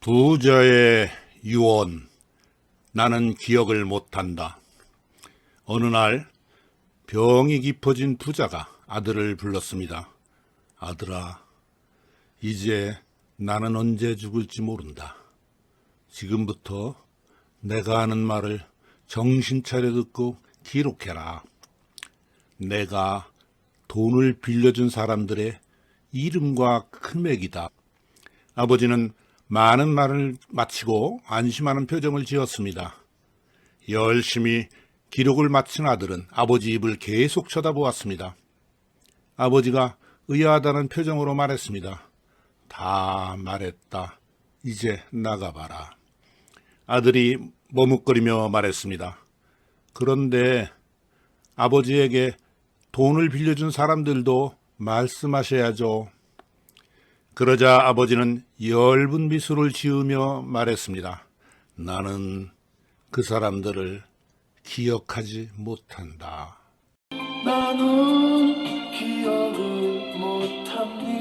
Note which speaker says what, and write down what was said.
Speaker 1: 부자의 유언. 나는 기억을 못한다. 어느 날 병이 깊어진 부자가 아들을 불렀습니다. 아들아, 이제 나는 언제 죽을지 모른다. 지금부터 내가 하는 말을 정신 차려 듣고 기록해라. 내가 돈을 빌려준 사람들의 이름과 금액이다. 아버지는 많은 말을 마치고 안심하는 표정을 지었습니다. 열심히 기록을 마친 아들은 아버지 입을 계속 쳐다보았습니다. 아버지가 의아하다는 표정으로 말했습니다. 다 말했다. 이제 나가봐라. 아들이 머뭇거리며 말했습니다. 그런데 아버지에게 돈을 빌려준 사람들도 말씀하셔야죠. 그러자 아버지는 엷은 미소를 지으며 말했습니다. 나는 그 사람들을 기억하지 못한다.
Speaker 2: 나는 기억을 못합니다.